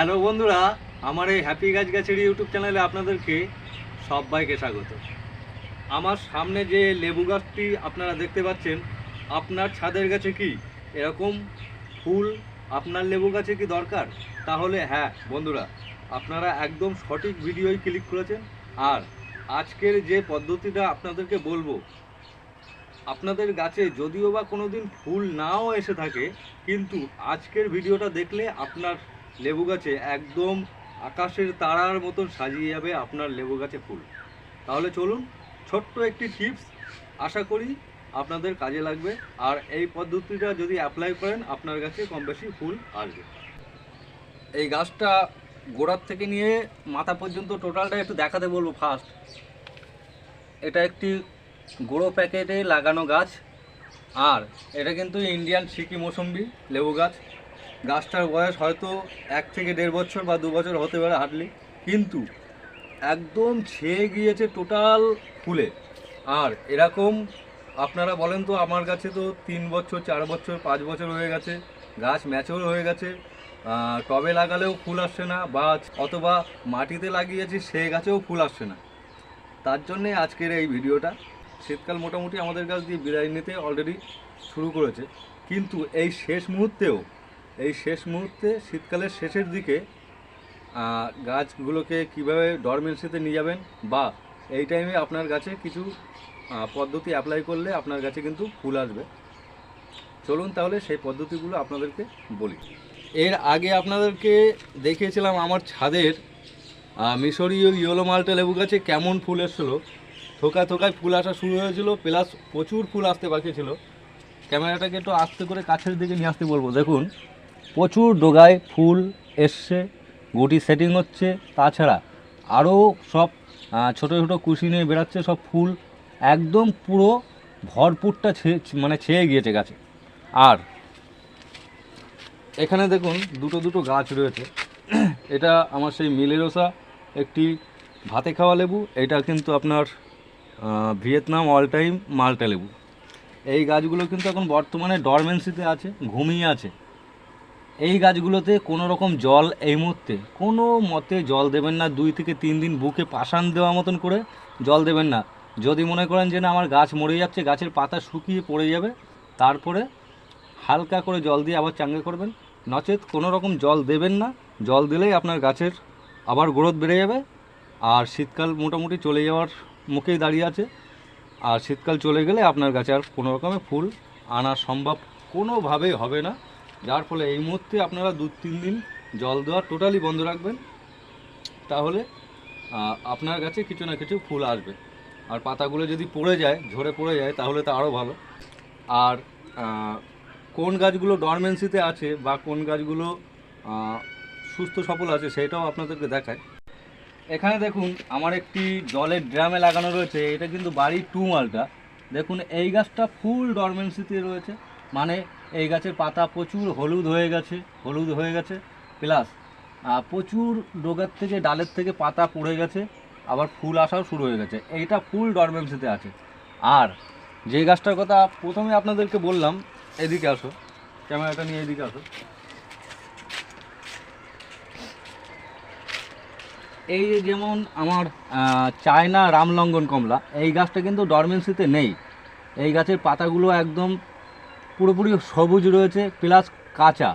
Hello বন্ধুরা, আমার এই হ্যাপি গাছ গাছের ইউটিউব চ্যানেলে আপনাদেরকে সবাইকে স্বাগত। আমার সামনে যে লেবু গাছটি আপনারা দেখতে পাচ্ছেন, আপনার ছাদের গাছে কি এরকম ফুল আপনার লেবু গাছে কি দরকার? তাহলে হ্যাঁ বন্ধুরা, আপনারা একদম সঠিক ভিডিওই ক্লিক করেছেন। আর আজকের যে পদ্ধতিটা আপনাদেরকে বলব, আপনাদের গাছে যদিও বা কোনোদিন ফুল নাও এসে থাকে, কিন্তু আজকের ভিডিওটা দেখলে আপনার লেবু গাছে একদম আকাশের তারার মতন সাজিয়ে যাবে আপনার লেবু গাছে ফুল। তাহলে চলুন, ছোট্ট একটি টিপস আশা করি আপনাদের কাজে লাগবে। আর এই পদ্ধতিটা যদি অ্যাপ্লাই করেন, আপনার গাছে কম বেশি ফুল আসবে। এই গাছটা গোড়ার থেকে নিয়ে মাথা পর্যন্ত টোটালটা একটু দেখাতে বলব ফার্স্ট এটা একটি গোড়ো প্যাকেটে লাগানো গাছ। আর এটা কিন্তু ইন্ডিয়ান সিকি মৌসম্বি লেবু গাছ। গাছটার বয়স হয়তো এক থেকে দেড় বছর বা দু বছর হতে পারে হাঁটলি কিন্তু একদম ছেয়ে গিয়েছে টোটাল ফুলে। আর এরকম আপনারা বলেন তো আমার কাছে তো তিন বছর, চার বছর, পাঁচ বছর হয়ে গেছে, গাছ ম্যাচোর হয়ে গেছে টবে লাগালেও ফুল আসছে না বা অথবা মাটিতে লাগিয়েছি সে গাছেও ফুল আসছে না। তার জন্যে আজকের এই ভিডিওটা। শীতকাল মোটামুটি আমাদের গাছ দিয়ে বিদায় নিতে অলরেডি শুরু করেছে। কিন্তু এই শেষ মুহূর্তেও এই শেষ মুহূর্তে, শীতকালের শেষের দিকে গাছগুলোকে কীভাবে ডরমেন্সিতে নিয়ে যাবেন বা এই টাইমে আপনার গাছে কিছু পদ্ধতি অ্যাপ্লাই করলে আপনার গাছে কিন্তু ফুল আসবে। চলুন তাহলে সেই পদ্ধতিগুলো আপনাদেরকে বলি। এর আগে আপনাদেরকে দেখিয়েছিলাম আমার ছাদের মিশরীয় ইয়েলো মাল্টা লেবু গাছে কেমন ফুল এসেছিল। থোকা থোকায় ফুল আসা শুরু হয়েছিল প্লাস প্রচুর ফুল আসতে বাকি ছিল। ক্যামেরাটাকে একটু আস্তে করে কাছের দিকে নিয়ে আসতে বলব। দেখুন প্রচুর ডোগায় ফুল এসছে, গুটি সেটিং হচ্ছে। তাছাড়া আরও সব ছোটো ছোটো কুশি নিয়ে বেরাচ্ছে সব ফুল একদম পুরো ভরপুরটা মানে ছেয়ে গিয়েছে গাছে। আর এখানে দেখুন দুটো দুটো গাছ রয়েছে। এটা আমার সেই মিলেরোসা, একটি ভাতে খাওয়া লেবু, এটা কিন্তু আপনার ভিয়েতনাম অল টাইম মাল্টা লেবু। এই গাছগুলো কিন্তু এখন বর্তমানে ডরমেন্সিতে আছে, ঘুমিয়ে আছে। এই গাছগুলোতে কোনো রকম জল এই মুহূর্তে কোনো মতে জল দেবেন না, দুই থেকে তিন দিন বুকে পাশান দেওয়া মতন করে জল দেবেন না। যদি মনে করেন যে না, আমার গাছ মরে যাচ্ছে, গাছের পাতা শুকিয়ে পড়ে যাবে, তারপরে হালকা করে জল দিয়ে আবার চাঙ্গে করবেন। নচেত কোনো রকম জল দেবেন না, জল দিলেই আপনার গাছের আবার গ্রোথ বেড়ে যাবে। আর শীতকাল মোটামুটি চলে যাওয়ার মুখেই দাঁড়িয়ে আছে। আর শীতকাল চলে গেলে আপনার গাছে আর কোনো রকমের ফুল আনা সম্ভব কোনোভাবেই হবে না। যার ফলে এই মুহূর্তে আপনারা দু তিন দিন জল দেওয়া টোটালি বন্ধ রাখবেন। তাহলে আপনার কাছে কিছু না কিছু ফুল আসবে। আর পাতাগুলো যদি পড়ে যায়, ঝরে পড়ে যায়, তাহলে তো আরও ভালো। আর কোন গাছগুলো ডরমেন্সিতে আছে বা কোন গাছগুলো সুস্থ সফল আছে সেটাও আপনাদেরকে দেখায়। এখানে দেখুন, আমার একটি জলের ড্রামে লাগানো রয়েছে। এটা কিন্তু বাড়ির টু মালটা। দেখুন, এই গাছটা ফুল ডরমেন্সিতে রয়েছে। মানে এই গাছের পাতা প্রচুর হলুদ হয়ে গেছে, হলুদ হয়ে গেছে, প্লাস প্রচুর ডোগার থেকে, ডালের থেকে পাতা পড়ে গেছে, আবার ফুল আসাও শুরু হয়ে গেছে। এইটা ফুল ডরমেন্সিতে আছে। আর যে গাছটার কথা প্রথমে আপনাদেরকে বললাম, এদিকে আসো, ক্যামেরাটা নিয়ে এদিকে আসো। এই যেমন আমার চায়না রামলঙ্গন কমলা, এই গাছটা কিন্তু ডরমেন্সিতে নেই। এই গাছের পাতাগুলো একদম পুরোপুরি সবুজ রয়েছে প্লাস কাঁচা।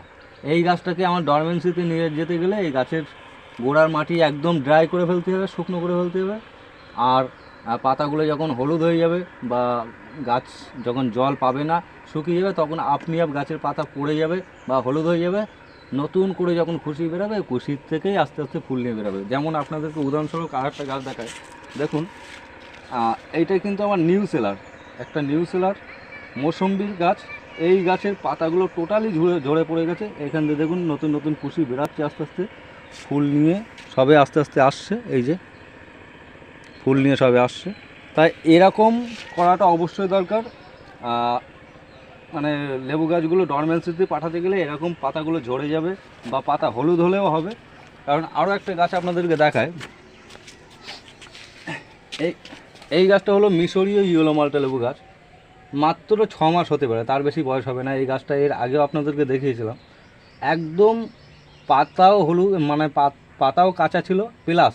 এই গাছটাকে আমার ডরমেন্সিতে নিয়ে যেতে গেলে এই গাছের গোড়ার মাটি একদম ড্রাই করে ফেলতে হবে, শুকনো করে ফেলতে হবে। আর পাতাগুলো যখন হলুদ হয়ে যাবে বা গাছ যখন জল পাবে না, শুকিয়ে যাবে, তখন আপনি আপ গাছের পাতা পড়ে যাবে বা হলুদ হয়ে যাবে। নতুন করে যখন খুশি বেরোবে, খুশির থেকেই আস্তে আস্তে ফুল নিয়ে বেরোবে। যেমন আপনাদেরকে উদাহরণস্বরূপ আর একটা গাছ দেখায় দেখুন এইটা কিন্তু আমার নিউ সেলার একটা নিউ সেলার মৌসম্বির গাছ। এই গাছের পাতাগুলো টোটালি ঝরে ঝরে পড়ে গেছে। এখান থেকে দেখুন, নতুন নতুন কুশি বেরাচ্ছে আস্তে আস্তে। ফুল নিয়ে সবে আস্তে আস্তে আসছে, এই যে। ফুল নিয়ে সবে আসছে। তাই এরকম করাটা অবশ্যই দরকার। মানে লেবু গাছগুলো ডরমেন্সিতে পাঠাতে গেলে এরকম পাতাগুলো ঝরে যাবে বা পাতা হলুদ হলেও হবে। কারণ আরও একটা গাছ আপনাদেরকে দেখায়। এই এই গাছটা হলো মিশরীয় ইয়েলো মাল্টা লেবু গাছ। মাত্র ছ মাস হতে পারে, তার বেশি বয়স হবে না, এই গাছটা এর আগেও আপনাদেরকে দেখিয়েছিলাম। একদম পাতাও হলুদ মানে পাত- পাতাও কাঁচা ছিল, প্লাস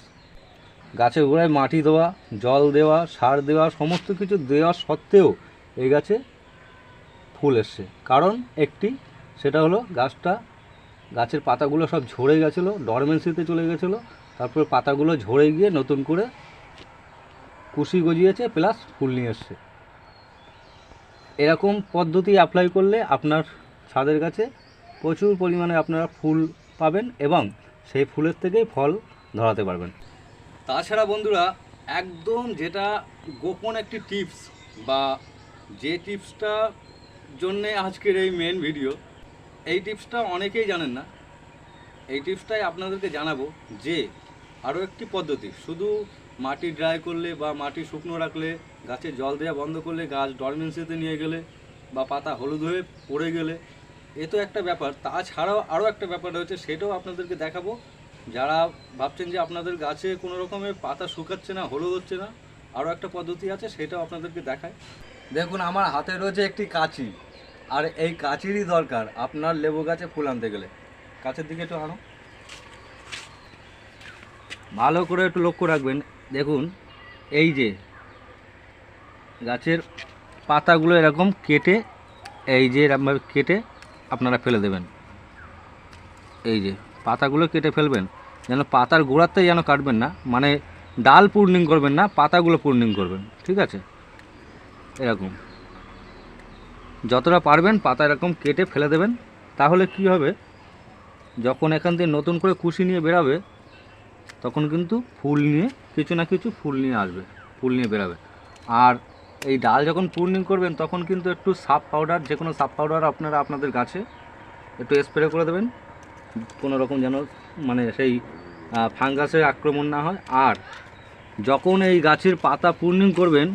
গাছের গোড়ায় মাটি দেওয়া, জল দেওয়া, সার দেওয়া, সমস্ত কিছু দেওয়া সত্ত্বেও এই গাছে ফুল এসছে। কারণ একটি, সেটা হলো গাছটা, গাছের পাতাগুলো সব ঝরে গেছিল ডরমেন্সিতে চলে গেছিল, তারপরে পাতাগুলো ঝরে গিয়ে নতুন করে কুশি গজিয়েছে, প্লাস ফুল নিয়ে এসছে। এরকম পদ্ধতি অ্যাপ্লাই করলে আপনার ছাদের কাছে প্রচুর পরিমাণে আপনারা ফুল পাবেন এবং সেই ফুলের থেকেই ফল ধরাতে পারবেন। তাছাড়া বন্ধুরা, একদম যেটা গোপন একটি টিপস বা যে টিপসটা জন্যে আজকের এই মেন ভিডিও এই টিপসটা অনেকেই জানেন না। এই টিপসটাই আপনাদেরকে জানাব যে আরও একটি পদ্ধতি, শুধু মাটি ড্রাই করলে বা মাটি শুকনো রাখলে গাছে জল দেওয়া বন্ধ করলে গাছ ডরমেন্সিতে নিয়ে গেলে বা পাতা হলুদ হয়ে পড়ে গেলে, এ তো একটা ব্যাপার। তাছাড়াও আরও একটা ব্যাপার রয়েছে, সেটাও আপনাদেরকে দেখাবো। যারা ভাবছেন যে আপনাদের গাছে কোনো রকমের পাতা শুকাচ্ছে না, হলুদ হচ্ছে না, আরও একটা পদ্ধতি আছে, সেটাও আপনাদেরকে দেখায় দেখুন, আমার হাতে রয়েছে একটি কাঁচি, আর এই কাঁচিরই দরকার আপনার লেবু গাছে ফুল আনতে গেলে। কাছের দিকে একটু আনো ভালো করে একটু লক্ষ্য রাখবেন। দেখুন, এই যে গাছের পাতাগুলো এরকম কেটে, এই যে এরকমভাবে কেটে আপনারা ফেলে দেবেন। এই যে পাতাগুলো কেটে ফেলবেন, যেন পাতার গোড়াতে যেন কাটবেন না মানে ডাল পূর্ণিং করবেন না, পাতাগুলো পূর্ণিং করবেন, ঠিক আছে? এরকম। যতটা পারবেন পাতা এরকম কেটে ফেলে দেবেন, তাহলে কি হবে? যখন এখান থেকে নতুন করে কুশি নিয়ে বেরাবে তখন কিন্তু ফুল নিয়ে কিছু না কিছু ফুল নিয়ে আসবে, ফুল নিয়ে বেরাবে আর এই ডাল যখন পূর্ণিং করবেন, তখন কিন্তু একটু সাপ পাউডার যে কোনো সাপ পাউডার আপনারা আপনাদের গাছে একটু স্প্রে করে দেবেন। কোনো রকম যেন মানে সেই ফাঙ্গাসের আক্রমণ না হয়। আর যখন এই গাছের পাতা পূর্ণিং করবেন,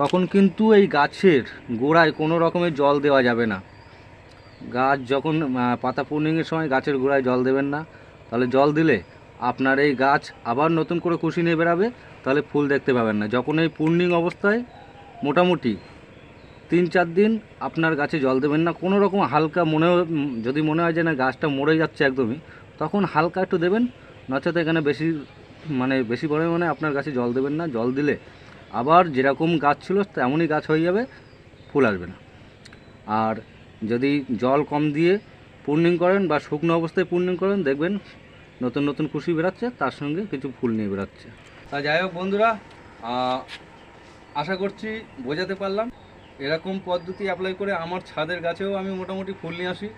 তখন কিন্তু এই গাছের গোড়ায় কোনো রকমের জল দেওয়া যাবে না। গাছ যখন পাতা পূর্ণিংয়ের সময় গাছের গোড়ায় জল দেবেন না, তাহলে জল দিলে আপনার এই গাছ আবার নতুন করে কুশি নিয়ে বেরাবে তাহলে ফুল দেখতে পাবেন না। যখন এই পূর্ণিং অবস্থায় মোটামুটি তিন চার দিন আপনার গাছে জল দেবেন না। কোনো রকম হালকা মনে যদি মনে হয় যে না গাছটা মরে যাচ্ছে একদমই, তখন হালকা একটু দেবেন, নচেত এখানে বেশি মানে বেশি পরিমাণে আপনার গাছে জল দেবেন না। জল দিলে আবার যেরকম গাছ ছিল তেমনই গাছ হয়ে যাবে, ফুল আসবে না। আর যদি জল কম দিয়ে পূর্ণিং করেন বা শুকনো অবস্থায় পূর্ণিং করেন, দেখবেন নতুন নতুন খুশি বেরাচ্ছে তার সঙ্গে কিছু ফুল নিয়ে বেরাচ্ছে তা যাই হোক বন্ধুরা আশা করছি বোঝাতে পারলাম। এরকম পদ্ধতি অ্যাপ্লাই করে আমার ছাদের গাছেও আমি মোটামুটি ফুল নিয়ে আসি।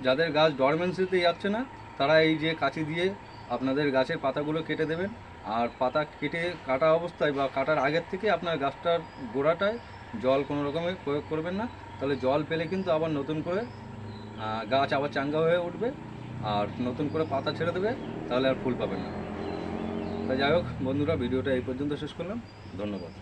যাদের গাছ ডরমেন্সিতে যাচ্ছে না, তারা এই যে কাঁচি দিয়ে আপনাদের গাছের পাতাগুলো কেটে দেবেন। আর পাতা কেটে কাটা অবস্থায় বা কাটার আগের থেকে আপনার গাছটার গোড়াটায় জল কোনো রকমে প্রয়োগ করবেন না। তাহলে জল পেলে কিন্তু আবার নতুন করে গাছ আবার চাঙ্গা হয়ে উঠবে। আর নতুন করে পাতা ছেড়ে দেবে, তাহলে আর ফুল পাবেন না। তা যাই হোক বন্ধুরা ভিডিওটা এই পর্যন্ত শেষ করলাম। ধন্যবাদ।